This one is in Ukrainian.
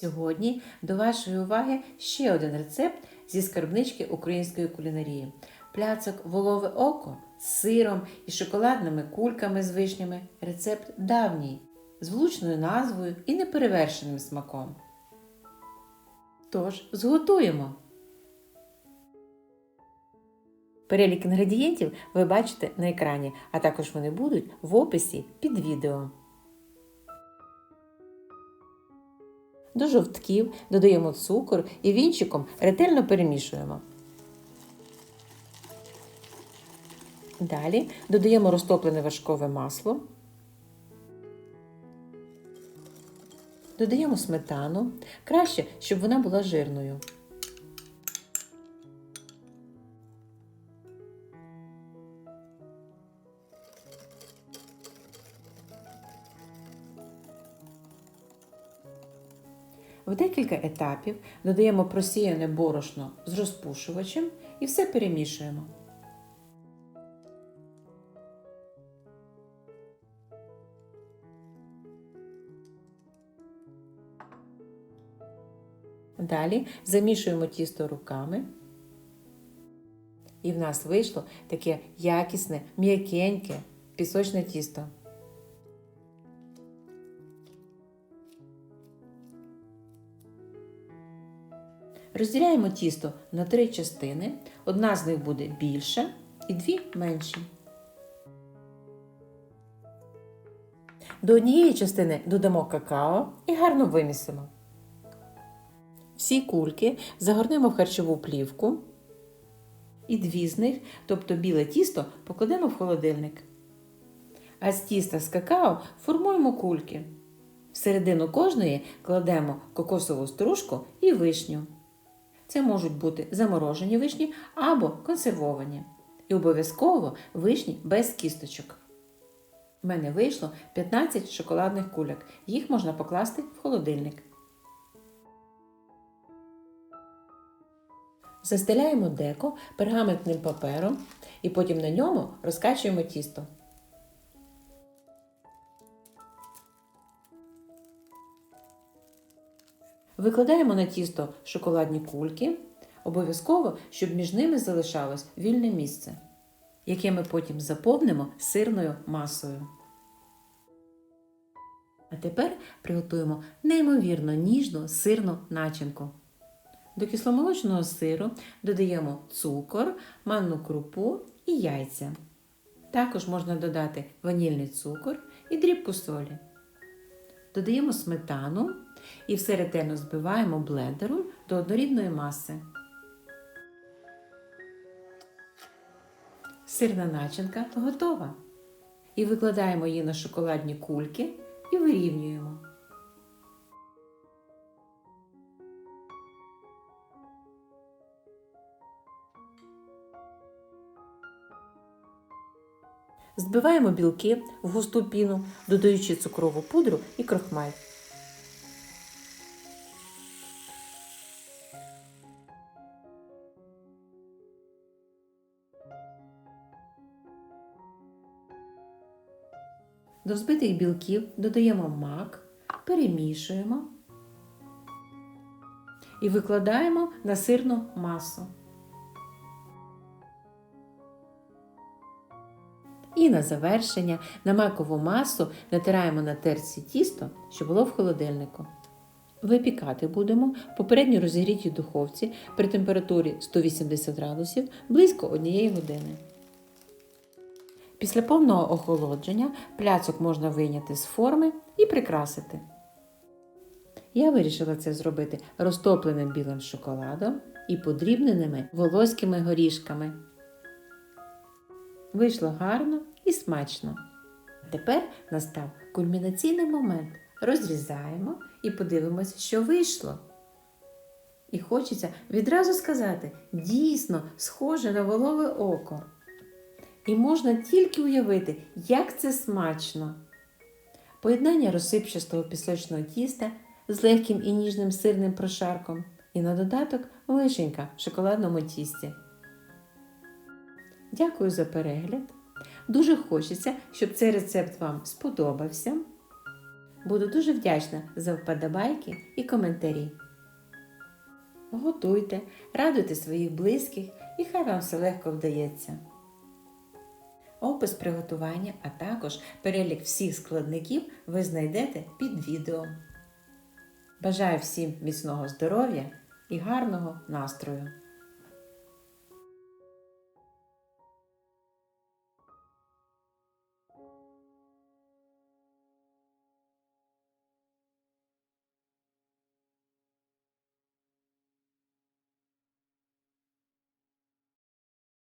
Сьогодні до вашої уваги ще один рецепт зі скарбнички української кулінарії: пляцок волове око з сиром і шоколадними кульками з вишнями. Рецепт давній, з влучною назвою і неперевершеним смаком. Тож, зготуємо. Перелік інгредієнтів ви бачите на екрані, а також вони будуть в описі під відео. До жовтків додаємо цукор і вінчиком ретельно перемішуємо. Далі додаємо розтоплене вершкове масло. Додаємо сметану. Краще, щоб вона була жирною. В декілька етапів додаємо просіяне борошно з розпушувачем і все перемішуємо. Далі замішуємо тісто руками. І в нас вийшло таке якісне, м'якеньке пісочне тісто. Розділяємо тісто на три частини. Одна з них буде більша і дві менші. До однієї частини додамо какао і гарно вимісимо. Всі кульки загорнемо в харчову плівку. І дві з них, тобто біле тісто, покладемо в холодильник. А з тіста з какао формуємо кульки. Всередину кожної кладемо кокосову стружку і вишню. Це можуть бути заморожені вишні або консервовані. І обов'язково вишні без кісточок. У мене вийшло 15 шоколадних кульок. Їх можна покласти в холодильник. Застеляємо деко пергаментним папером і потім на ньому розкачуємо тісто. Викладаємо на тісто шоколадні кульки, обов'язково, щоб між ними залишалось вільне місце, яке ми потім заповнимо сирною масою. А тепер приготуємо неймовірно ніжну сирну начинку. До кисломолочного сиру додаємо цукор, манну крупу і яйця. Також можна додати ванільний цукор і дрібку солі. Додаємо сметану і все ретельно збиваємо блендером до однорідної маси. Сирна начинка готова. І викладаємо її на шоколадні кульки і вирівнюємо. Збиваємо білки в густу піну, додаючи цукрову пудру і крохмаль. До взбитих білків додаємо мак, перемішуємо і викладаємо на сирну масу. І на завершення на макову масу натираємо на терці тісто, що було в холодильнику. Випікати будемо попередньо розігрітій духовці при температурі 180 градусів близько однієї години. Після повного охолодження пляцок можна вийняти з форми і прикрасити. Я вирішила це зробити розтопленим білим шоколадом і подрібненими волоськими горішками. Вийшло гарно і смачно. Тепер настав кульмінаційний момент. Розрізаємо і подивимося, що вийшло. І хочеться відразу сказати: дійсно схоже на волове око. І можна тільки уявити, як це смачно. Поєднання розсипчастого пісочного тіста з легким і ніжним сирним прошарком і на додаток вишенька в шоколадному тісті. Дякую за перегляд. Дуже хочеться, щоб цей рецепт вам сподобався. Буду дуже вдячна за вподобайки і коментарі. Готуйте, радуйте своїх близьких і хай вам все легко вдається. Опис приготування, а також перелік всіх складників ви знайдете під відео. Бажаю всім міцного здоров'я і гарного настрою!